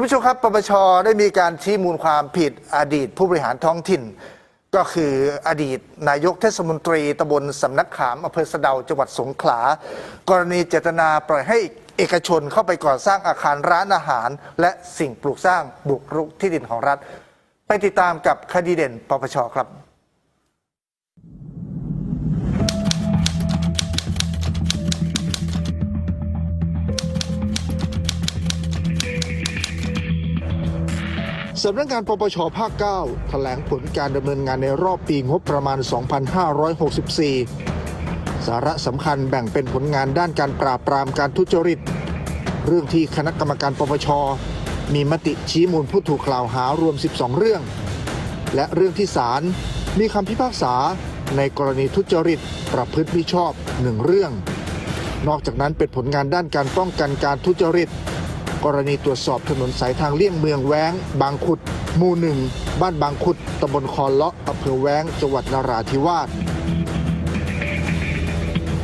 คุณผู้ชมครับปปชได้มีการชี้มูลความผิดอดีตผู้บริหารท้องถิ่น ก็คืออดีตนายกเทศมนตรีตำบลสำนักขามอำเภอสะเดาจังหวัดสงขลา กรณีเจตนาปล่อยให้เอกชนเข้าไปก่อสร้างอาคารร้านอาหาร และสิ่งปลูกสร้างบุกรุกที่ดินของรัฐ ไปติดตามกับคดีเด่นปปชครับ สำนักงานปปชภาค 9 แถลงผลการดำเนินงานในรอบปีงบประมาณ 2564 สาระสำคัญแบ่งเป็นผลงานด้านการปราบปรามการทุจริต เรื่องที่คณะกรรมการปปช มีมติชี้มูลผู้ถูกกล่าวหารวม 12 เรื่อง และเรื่องที่ศาลมีคำพิพากษาในกรณีทุจริต ประพฤติมิชอบหนึ่งเรื่อง นอกจากนั้นเป็นผลงานด้านการป้องกันการทุจริต กรณีตรวจสอบถนนสายทางเลี่ยงเมืองแว้ง บางขุดหมู่หนึ่งบ้านบางขุดตำบลคอนเลาะอำเภอแว้งจังหวัดนราธิวาส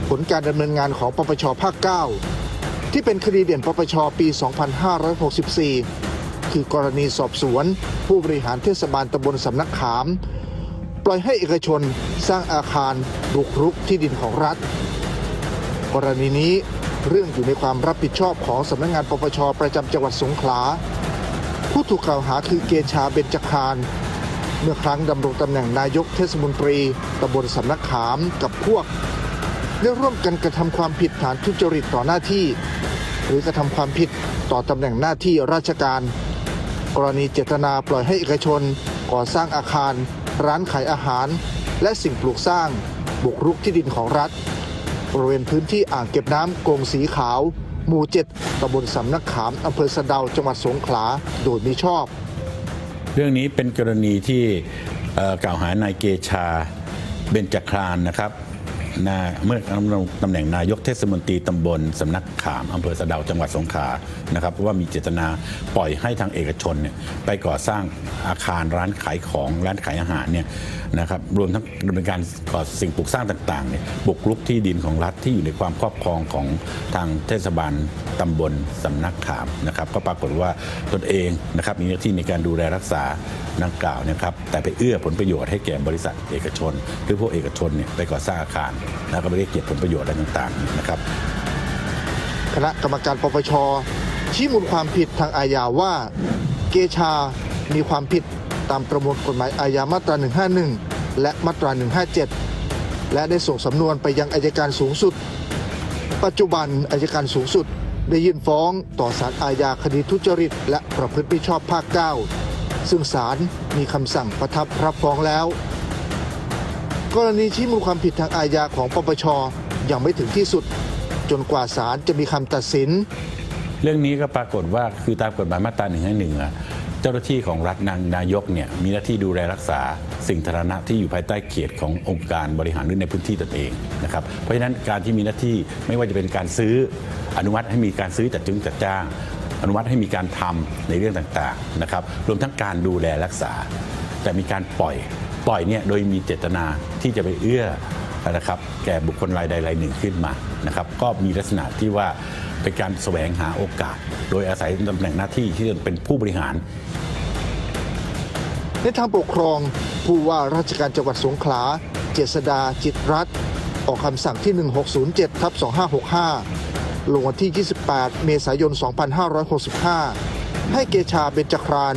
ผลการดำเนินงานของปปชภาค 9 ที่เป็นคดีเด่นปปชปี 2564 คือกรณีสอบสวน ผู้บริหารเทศบาลตำบลสำนักขาม ปล่อยให้เอกชนสร้างอาคารบุกรุกที่ดินของรัฐ กรณีนี้ เรื่องอยู่ในความรับผิดชอบของสำนักงานปปชประจำจังหวัดสงขลา ผู้ถูกกล่าวหาคือเกชาเบญจคารเมื่อครั้งดำรงตำแหน่งนายกเทศมนตรีตำบลสำนักขามกับพวก ได้ร่วมกันกระทำความผิดฐานทุจริตต่อหน้าที่ หรือกระทำความผิดต่อตำแหน่งหน้าที่ราชการ กรณีเจตนาปล่อยให้เอกชน ก่อสร้างอาคาร ร้านขายอาหาร และสิ่งปลูกสร้างบุกรุกที่ดินของรัฐ บริเวณพื้นที่อ่างเก็บน้ำโกงสีขาว หมู่ 7ตำบลสำนักขามอำเภอสะเดาจังหวัดสงขลาโดยมิชอบ เรื่องนี้เป็นกรณีที่กล่าวหานายเกชาเบญจครานนะครับ นาเมื่อตำแหน่งนายกเทศมนตรีตำบลสำนักขามอำเภอสะเดาจังหวัดสงขลานะครับว่ามีเจตนาปล่อยให้ทางเอกชนเนี่ยไปก่อสร้างอาคารร้านขายของร้านขายอาหารเนี่ยนะครับรวมทั้งดำเนินการก่อสิ่งปลูกสร้างต่างๆเนี่ยบุกรุกที่ดินของรัฐที่อยู่ในความครอบครองของทางเทศบาลตำบลสำนักขามนะครับก็ปรากฏว่าตนเองนะครับมีหน้าที่ในการดูแลรักษาดังกล่าวนะครับแต่ไปเอื้อผลประโยชน์ให้แก่บริษัทเอกชน หรือพวกเอกชนเนี่ยไปก่อสร้างอาคารแล้วก็ไม่ได้เก็บผลประโยชน์อะไรต่างๆนะครับ คณะกรรมการปปชชี้มูลความผิดทางอาญาว่า เกชา มีความผิดตามประมวลกฎหมายอาญามาตรา 151 และมาตรา 157 และได้ส่งสำนวนไปยังอายการสูงสุด ปัจจุบันอายการสูงสุดได้ยื่นฟ้องต่อศาลอาญาคดีทุจริต และประพฤติมิชอบภาค 9 ซึ่งศาลมีคำสั่งประทับรับฟ้องแล้ว กรณีชี้มูลความผิดทางอาญาของปปชยังไม่ถึงที่สุด จนกว่าศาลจะมีคำตัดสิน เรื่องนี้ก็ปรากฏว่าคือตามกฎหมายมาตรา1นึหนึ่งเจ้าหน้าที่ของรัฐนางนายกเนี่ยมีหน้าที่ดูแลรักษาสิ่งสาธารณะที่อยู่ภายใต้เขตขององค์การบริหารหรือในพื้นที่ตนเองนะครับเพราะฉะนั้นการที่มีหน้าที่ไม่ว่าจะเป็นการซื้ออนุมัติให้มีการซื้อจัดจึงจัดจ้าง อนุมัติให้มีการทำในเรื่องต่างๆนะครับรวมทั้งการดูแลรักษา แต่มีการปล่อย ปล่อยเนี่ยโดยมีเจตนาที่จะไปเอื้อนะครับแก่บุคคลรายใดรายหนึ่งขึ้นมานะครับก็มีลักษณะที่ว่าเป็นการแสวงหาโอกาส โดยอาศัยตำแหน่งหน้าที่ที่เป็นผู้บริหาร ในทางปกครองผู้ว่าราชการจังหวัดสงขลา เจษดาจิตรัตน์ออกคำสั่งที่ 1607ทับ2565 ลงวันที่ 28 เมษายน 2565 ให้เกชาเบญจคราน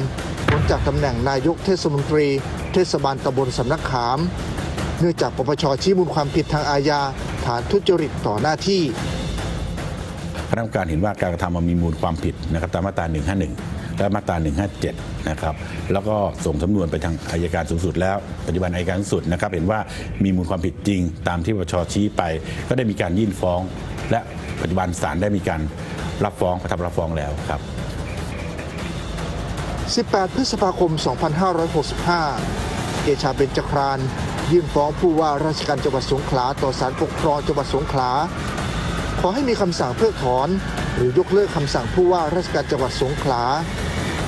พ้นจากตำแหน่งนายกเทศมนตรี เทศบาลตำบลสำนักขาม เนื่องจากปปชชี้มูลความผิดทางอาญาฐานทุจริตต่อหน้าที่คณะกรรมการเห็นว่าการกระทำมันมีมูลความผิดนะครับตามมาตรา 151 และมาตรา 157 นะครับ แล้วก็ส่งสำนวนไปทางอายการสูงสุดแล้วปัจจุบันอายการสูงสุดนะครับ เห็นว่ามีมูลความผิดจริง ตามที่ปปชชี้ไป ก็ได้มีการยื่นฟ้อง และปัจจุบันศาลได้มีการรับฟ้องประทับรับฟ้องแล้วครับ 18 พฤษภาคม 2565 เกชาเบญจครานยื่นฟ้องผู้ว่าราชการจังหวัดสงขลาต่อศาลปกครองจังหวัดสงขลา ขอให้มีคำสั่งเพิกถอน หรือยกเลิกคำสั่งผู้ว่าราชการจังหวัดสงขลา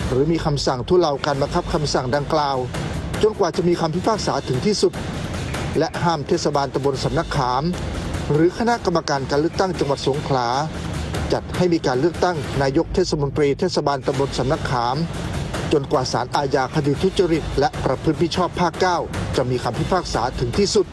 หรือมีคำสั่งทุเลาการบังคับคำสั่งดังกล่าว จนกว่าจะมีคำพิพากษาถึงที่สุด และห้ามเทศบาลตำบลสำนักขาม หรือคณะกรรมการการเลือกตั้งจังหวัดสงขลา จัดให้มีการเลือกตั้งนายกเทศมนตรีเทศบาลตำบลสำนักขาม จนกว่าศาลอาญาคดีทุจริตและประพฤติมิชอบภาค 9 จะมีคำพิพากษาถึงที่สุด